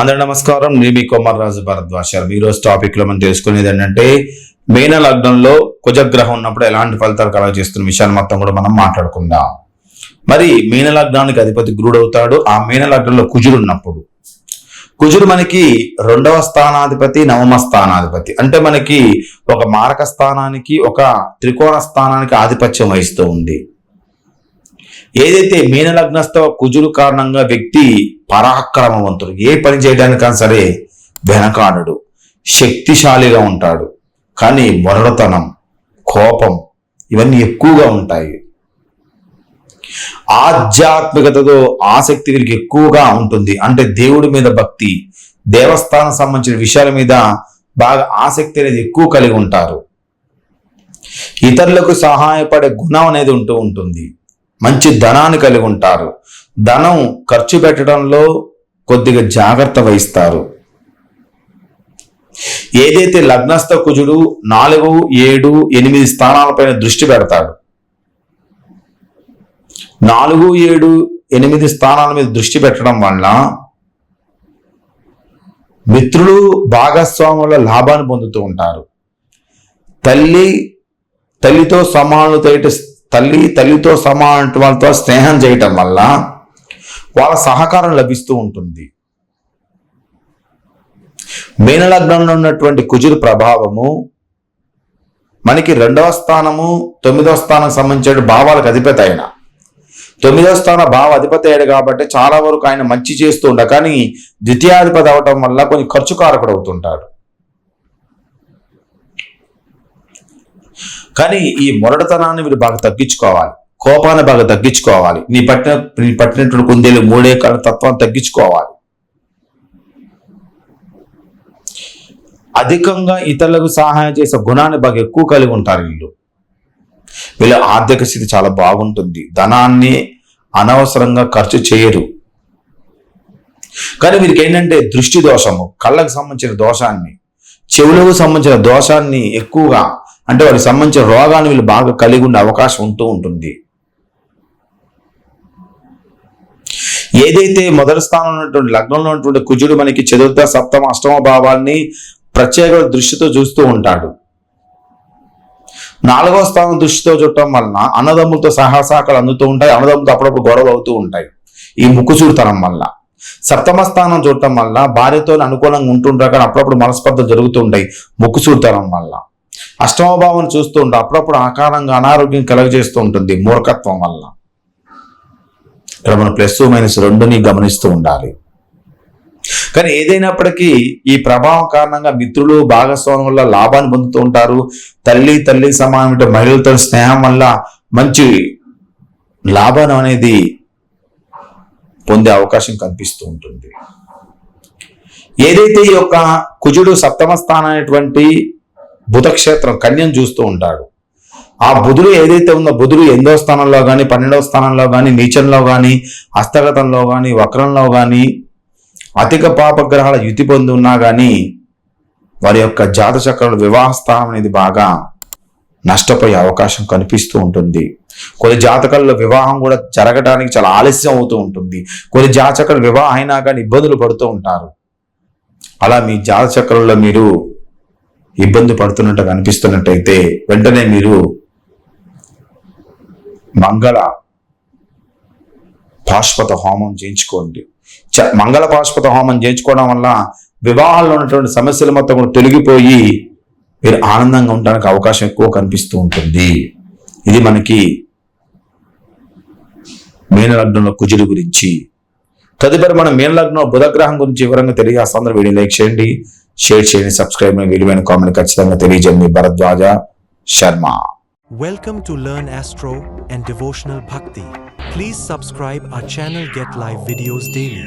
అందరూ నమస్కారం. నేను మీ కొమర్ రాజు భరద్వాజ్ గారు. ఈ రోజు టాపిక్లో మనం తెలుసుకునేది ఏంటంటే మీన లగ్నంలో కుజగ్రహం ఉన్నప్పుడు ఎలాంటి ఫలితాలు కలగజేస్తున్న విషయాన్ని మొత్తం కూడా మనం మాట్లాడుకుందాం. మరి మీన లగ్నానికి అధిపతి గురుడు అవుతాడు. ఆ మీన లగ్నంలో కుజుడు ఉన్నప్పుడు. కుజుడు మనకి రెండవ స్థానాధిపతి నవమ స్థానాధిపతి. అంటే మనకి ఒక మారక స్థానానికి ఒక త్రికోణ స్థానానికి ఆధిపత్యం వహిస్తూ ఉంది. ఏదైతే మీనలగ్నస్థ కుజుడు కారణంగా వ్యక్తి పరాక్రమవంతుడు ఏ పని చేయడానికైనా సరే వెనకాడడు శక్తిశాలిగా ఉంటాడు. కానీ మొరడతనం కోపం ఇవన్నీ ఎక్కువగా ఉంటాయి. ఆధ్యాత్మికతతో ఆసక్తి వీరికి ఎక్కువగా ఉంటుంది. అంటే దేవుడి మీద భక్తి దేవస్థానం సంబంధించిన విషయాల మీద బాగా ఆసక్తి అనేది ఎక్కువ కలిగి ఉంటారు. ఇతరులకు సహాయపడే గుణం అనేది ఉంటూ ఉంటుంది. మంచి ధనాన్ని కలిగి ఉంటారు. ధనం ఖర్చు పెట్టడంలో కొద్దిగా జాగ్రత్త వహిస్తారు. ఏదైతే లగ్నస్థ కుజుడు నాలుగు ఏడు ఎనిమిది స్థానాలపైన దృష్టి పెడతాడు. నాలుగు ఏడు ఎనిమిది స్థానాల మీద దృష్టి పెట్టడం వల్ల మిత్రులు భాగస్వాముల లాభాన్ని పొందుతూ ఉంటారు. తల్లి తల్లితో సమానులు తల్లి తల్లితో సమాన వాళ్ళతో స్నేహం చేయటం వల్ల వాళ్ళ సహకారం లభిస్తూ ఉంటుంది. మీనలగ్నంలో ఉన్నటువంటి కుజుడు ప్రభావము మనకి రెండవ స్థానము తొమ్మిదవ స్థానం సంబంధించిన భావాలకు అధిపతి ఆయన. తొమ్మిదవ స్థాన భావ అధిపతి అయ్యాడు కాబట్టి చాలా వరకు ఆయన మంచి చేస్తూ ఉండ కానీ ద్వితీయాధిపతి అవటం వల్ల కొంచెం ఖర్చు కారకుడు అవుతుంటాడు. కానీ ఈ మొరటతనాన్ని మీరు బాగా తగ్గించుకోవాలి. కోపాన్ని బాగా తగ్గించుకోవాలి. నీ పట్టిన నీ పట్టినటువంటి కుందేలు మూడే కాల తత్వాన్ని తగ్గించుకోవాలి. అధికంగా ఇతరులకు సహాయం చేసే గుణాన్ని బాగా ఎక్కువ కలిగి ఉంటారు వీళ్ళు. వీళ్ళ ఆర్థిక స్థితి చాలా బాగుంటుంది. ధనాన్ని అనవసరంగా ఖర్చు చేయరు. కానీ వీరికి ఏంటంటే దృష్టి దోషము. కళ్ళకు సంబంధించిన దోషాన్ని చెవులకు సంబంధించిన దోషాన్ని ఎక్కువగా అంటే వారికి సంబంధించిన రోగాన్ని వీళ్ళు బాగా కలిగి ఉండే అవకాశం ఉంటూ ఉంటుంది. ఏదైతే మొదటి స్థానంలో ఉన్నటువంటి లగ్నంలో ఉన్నటువంటి కుజుడు మనకి చతుర్థ సప్తమ అష్టమ భావాల్ని ప్రత్యేక దృష్టితో చూస్తూ ఉంటాడు. నాలుగవ స్థానం దృష్టితో చూడటం వలన అన్నదమ్ములతో సహాసాకాలు అందుతూ ఉంటాయి అన్నదమ్ములతో అప్పుడప్పుడు గొడవలు అవుతూ ఉంటాయి. ఈ ముక్కుచూడుతనం వల్ల. సప్తమ స్థానం చూడటం వల్ల భార్యతో అనుకూలంగా ఉంటుంటారు కానీ అప్పుడప్పుడు మనస్పర్ధ జరుగుతూ ఉంటాయి ముక్కుచూడుతనం వల్ల. అష్టమ భావం చూస్తూ ఉంటే అప్పుడప్పుడు ఆకారంగా అనారోగ్యం కలుగజేస్తూ ఉంటుంది మూర్ఖత్వం వల్ల. ఇక్కడ మనం ప్లస్ మైనస్ రెండుని గమనిస్తూ ఉండాలి. కానీ ఏదైనప్పటికీ ఈ ప్రభావం కారణంగా మిత్రులు భాగస్వామ్యం వల్ల లాభాన్ని పొందుతూ ఉంటారు. తల్లి తల్లి సమానమైన మహిళలతో స్నేహం వల్ల మంచి లాభం అనేది పొందే అవకాశం కనిపిస్తూ ఉంటుంది. ఏదైతే ఈ యొక్క కుజుడు సప్తమ స్థానం అనేటువంటి బుధక్షేత్రం కన్యం చూస్తూ ఉంటాడు. ఆ బుధుడు ఏదైతే ఉందో బుధుడు ఎనిమిదో స్థానంలో కానీ పన్నెండవ స్థానంలో కానీ నీచంలో కానీ హస్తగతంలో కానీ వక్రంలో కానీ అధిక పాపగ్రహాల యుతి పొంది ఉన్నా కానీ వారి యొక్క జాతచక్రంలో వివాహ స్థానం అనేది బాగా నష్టపోయే అవకాశం కనిపిస్తూ ఉంటుంది. కొన్ని జాతకాల్లో వివాహం కూడా జరగడానికి చాలా ఆలస్యం అవుతూ ఉంటుంది. కొన్ని జాతకాలు వివాహం అయినా కానీ ఇబ్బందులు పడుతూ ఉంటారు. అలా మీ జాతచక్రంలో మీరు ఇబ్బంది పడుతున్నట్టు కనిపిస్తున్నట్టయితే వెంటనే మీరు మంగళ పాశ్వత హోమం చేయించుకోండి. చ- మంగళ పాశ్వత హోమం చేయించుకోవడం వల్ల వివాహాల్లో ఉన్నటువంటి సమస్యలు మొత్తం కూడా తొలగిపోయి మీరు ఆనందంగా ఉండడానికి అవకాశం ఎక్కువ కనిపిస్తూ ఉంటుంది. ఇది మనకి మీనలగ్నంలో కుజుడు గురించి. తదుపరి మనం మీనలగ్నం బుధగ్రహం గురించి వివరంగా తెలియజేస్తాం వీడియో లైక్ చేయండి. షేర్ చేయండి సబ్స్క్రైబ్ చేయండి విలువైన కామెంట్ ఖచ్చితంగా తెలియజేయండి Bharadwaja Sharma Welcome to Learn Astro and Devotional Bhakti. Please subscribe our channel Get Live videos daily.